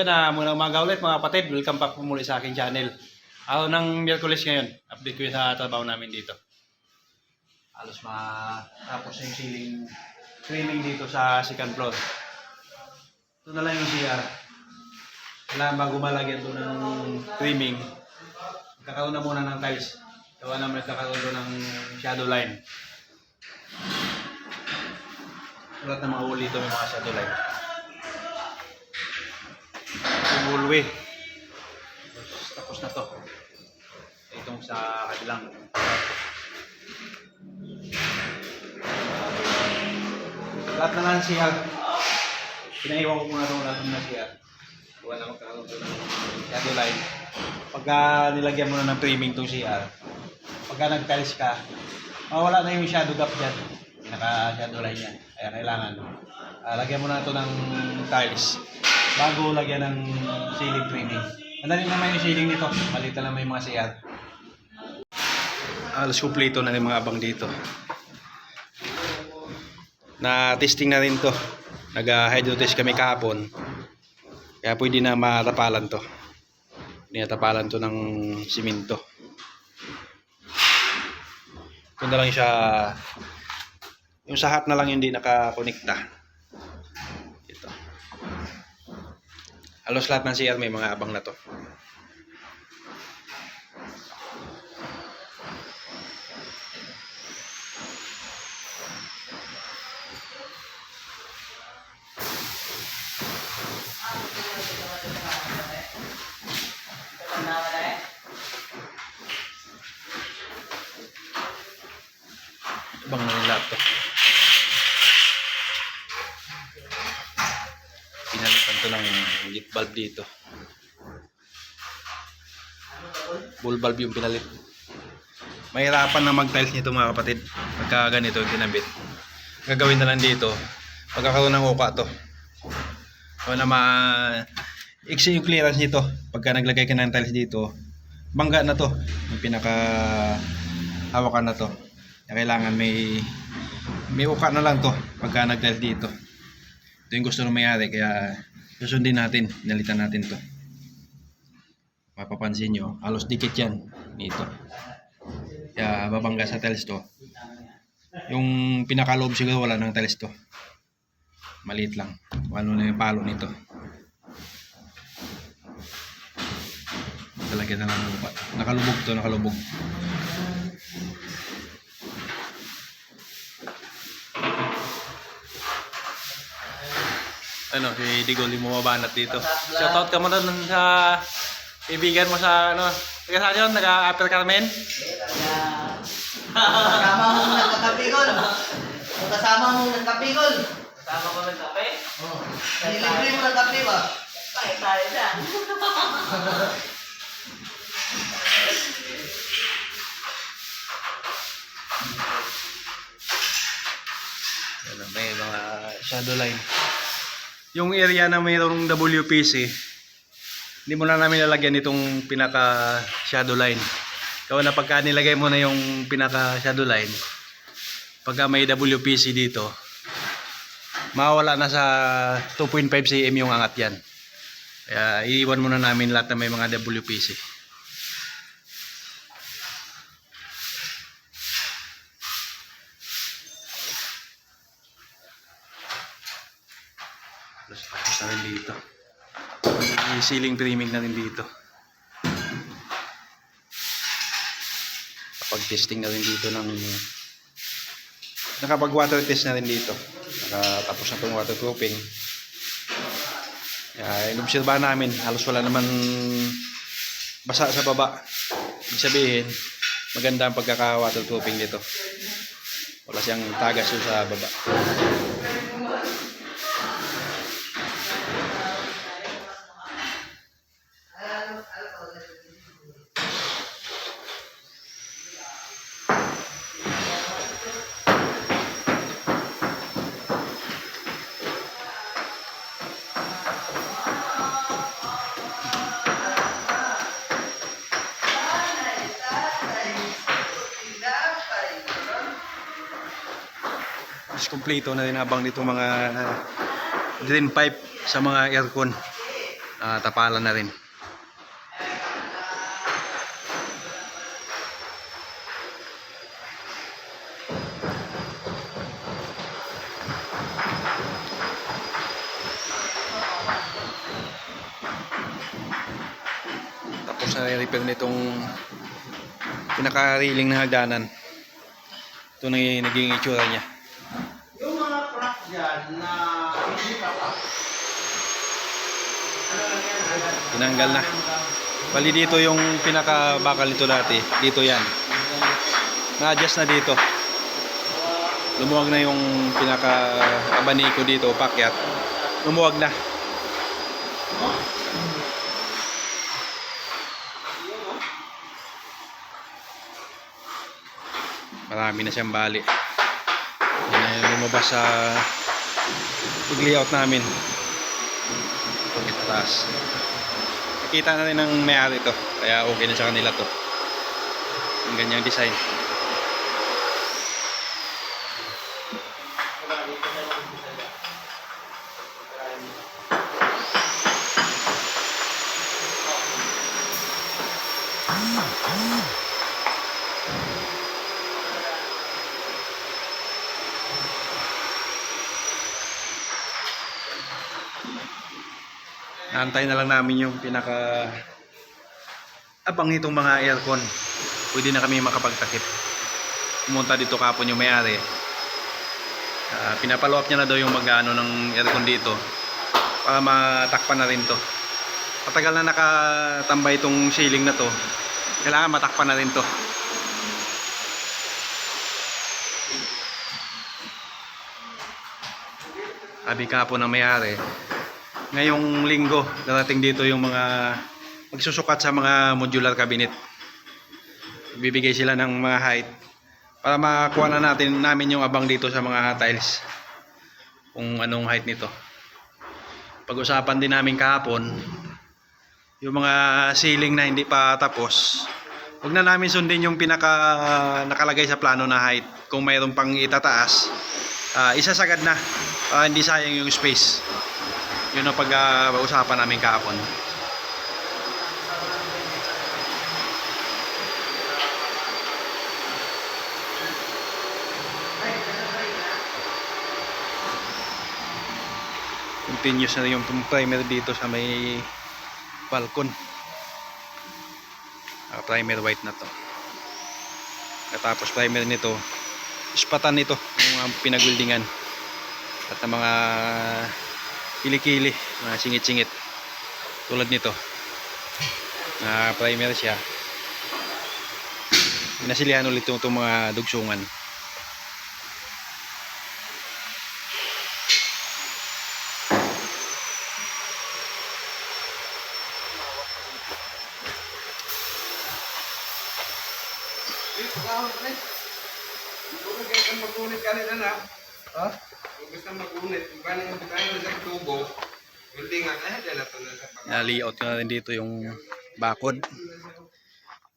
Yun na, muna umaga ulit mga kapatid. Welcome back po muli sa aking channel. Ako ng Miyerkules ngayon. Update ko yun sa trabaho namin dito. Halos matapos na yung ceiling trimming dito sa second floor. Ito na lang yung CR. Kailangan bago malagyan ito ng trimming, kakaroon na muna ng tiles. Gawa naman kakaroon doon ng shadow line. Lahat na mga uli ito may mga shadow line. Hallway. Tapos, tapos na to. Itong sa kabilang. Lahat na lang CR. Pinaiwan ko muna itong lahat ng CR. Gawa na magkakaroon ng shadow line. Pagka nilagyan mo na ng framing itong CR, pagka nag-tiles ka, mawala na yung shadow gap dyan. Pinaka-shadow line yan. Kaya kailangan, ah, lagyan mo na ito ng tiles bago lagyan ng ceiling framing. Madali naman yung ceiling nito. Maliit na naman yung mga CR. Alas kumpleto na yung mga abang dito. Na testing na rin to. Nag-hydro test kami kahapon. Kaya pwede na matapalan to. Hindi natapalan to ng simento. Ito na lang siya yung sa hat na lang yung hindi nakakonekta. Halos lahat ng CR may mga abang na to. Abang na yung lahat lit bulb dito. Bull bulb yung pinalit. Mahirapan na mag-tiles nito mga kapatid. Pagka ganito yung kinabit. Gagawin na lang dito. Pagkakaroon ng uka to. O na ma... Iksi yung clearance nito. Pagka naglagay ka ng tiles dito, bangga na to. Yung pinaka hawakan na to. Kaya kailangan may may uka na lang to pagka nag-tiles dito. Ito yung gusto ng mayari kaya susundin natin, nalitan natin to. Mapapansin nyo, halos dikit yan dito. Kaya babangga sa tiles to. Yung pinakaloob siguro wala ng tiles to. Maliit lang. Ano na yung palo nito. Talagyan na lang ng upa. Nakalubog to, nakalubog. Ano, si Digol yung bumabanat dito. Shoutout ka mo na dun sa kaibigan mo sa ano, taga saan yun? Taga Upper Carmen? Kasama mo nagkakapigol. Kasama mo nagkapigol. Kasama ko ng kape? Oh. Nilibre mo ng kape ba? Tayo tayo dyan. Ano, may mga shadow line. Yung area na mayroong WPC, hindi mo na namin lalagyan itong pinaka shadow line. Kaya na pagka nilagay mo na yung pinaka shadow line, pagka may WPC dito, mawala na sa 2.5 cm yung angat yan. Kaya iiwan muna namin lahat na may mga WPC. Tapos tapos na rin dito. May ceiling trimming na rin dito. Kapag testing na rin dito ng nakapag water test na rin dito. Nakatapos na itong waterproofing. Kaya inobserbahan namin, halos wala naman basa sa baba. Ibig sabihin, maganda ang pagkaka-waterproofing dito. Wala siyang tagas sa baba. Mas kumpleto na rin abang nito mga uh, drain pipe sa mga aircon. ah, tapalan na rin. Tapos na repair nitong pinaka-railing na hagdanan. Ito naging itsura niya. Dyan na hindi pa pa. Ano lang yan? Tinanggal na. Bali dito yung pinaka-bakal nito dati. Dito yan. Na-adjust na dito. Lumuwag na yung pinaka-abaniko dito, pakyat. Lumuwag na. Marami na siyang bali. Lumabas sa pag-layout namin. Taas. Nakita na rin ng may-ari to. Kaya okay na sa kanila to. Yung ganyang design. Naantay na lang namin yung pinaka abang nitong mga aircon. Pwede na kami makapagtakip. Pumunta dito kapon yung may-ari. Uh, pinapalo niya na daw yung mag-ano ng aircon dito para matakpan na rin to. Patagal na nakatambay itong ceiling na to. Kailangan matakpan na rin to. Sabi kapon ng may-ari, ngayong linggo darating dito yung mga magsusukat sa mga modular cabinet. Bibigay sila ng mga height para makakuha na natin namin yung abang dito sa mga tiles. Kung anong height nito. Pag-usapan din namin kahapon yung mga ceiling na hindi pa tapos huwag na namin sundin yung pinaka nakalagay sa plano na height. Kung mayroon pang itataas ah, isasagad na para hindi sayang yung space yun ang pag-uusapan namin kahapon. Continuous na yung primer dito sa may balcon. Ah, primer white na to. Katapos primer nito, ispatan nito yung mga pinagwildingan at mga kilikili, mga singit-singit. Tulad nito. Na primer siya. Nasilihan ulit itong, itong mga dugsungan. Siguro kaya kang magunit ka nila na. Ha? Kung gusto magunit, kung paano mo tayo sa tubo, hindi nga kaya dala to na sa pag na-layout na rin dito yung bakod.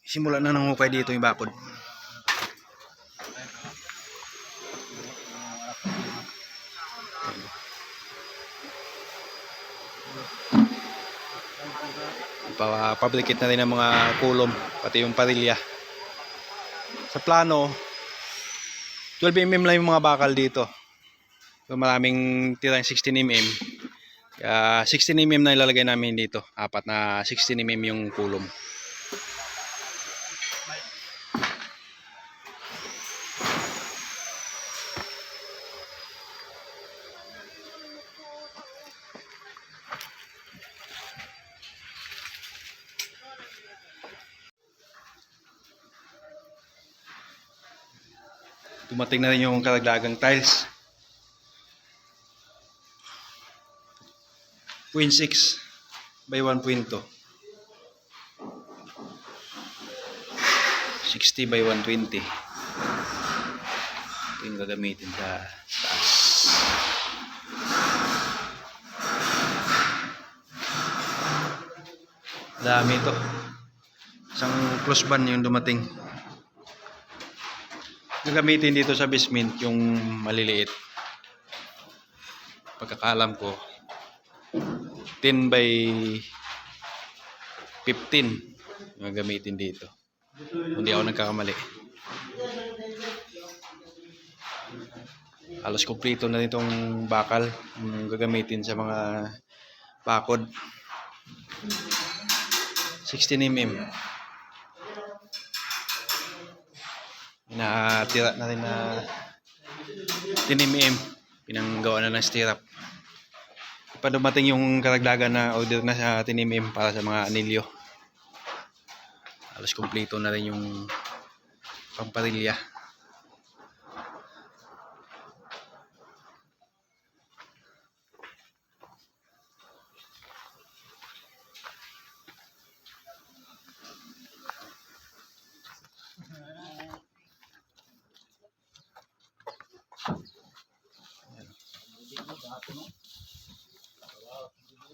Simula na nang hukay dito yung bakod. Pa-fabricate na rin ng mga kulom pati yung parilya. Sa plano 12mm lang yung mga bakal dito so maraming tirang 16mm kaya 16mm na ilalagay namin dito. Apat na 16mm yung kulom. Dumating na rin yung karagdagang tiles. Point 6 by 1.2 60 by 120 ito yung gagamitin sa taas. Dami ito. Isang close ban yung dumating. Gagamitin dito sa basement yung maliliit. Pagkakalam ko 10 by 15 yung gagamitin dito. Hindi ako nagkakamali. Halos kumpleto na nitong bakal yung gagamitin sa mga pakod. 16mm. Natira na rin na 10mm. Pinanggawa na ng stirrup. Pa yung karagdagan na order na sa 10mm para sa mga anilyo. Halos kumpleto na rin yung pamparilya.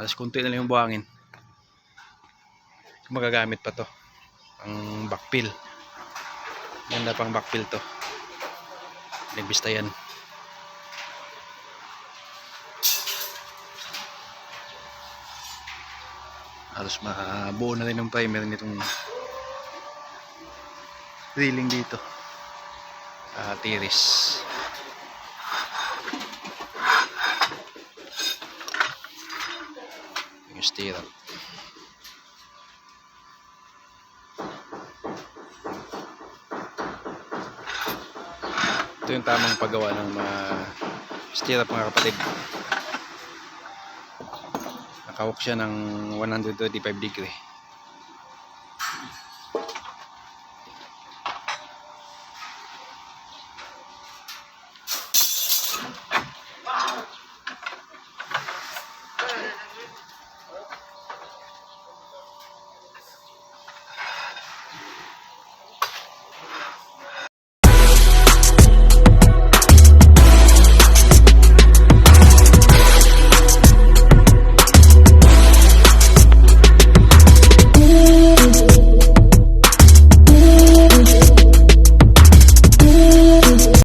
Alas kunti na lang yung buhangin. Magagamit pa to. Ang backfill. Ganda pang backfill to. Nagbista yan. Halos mabuo na rin yung primer nitong drilling dito. Ah, tiris. Stirrup. Ito yung tamang paggawa ng mga stirrup mga kapatid. Nakawak siya ng 135 degree.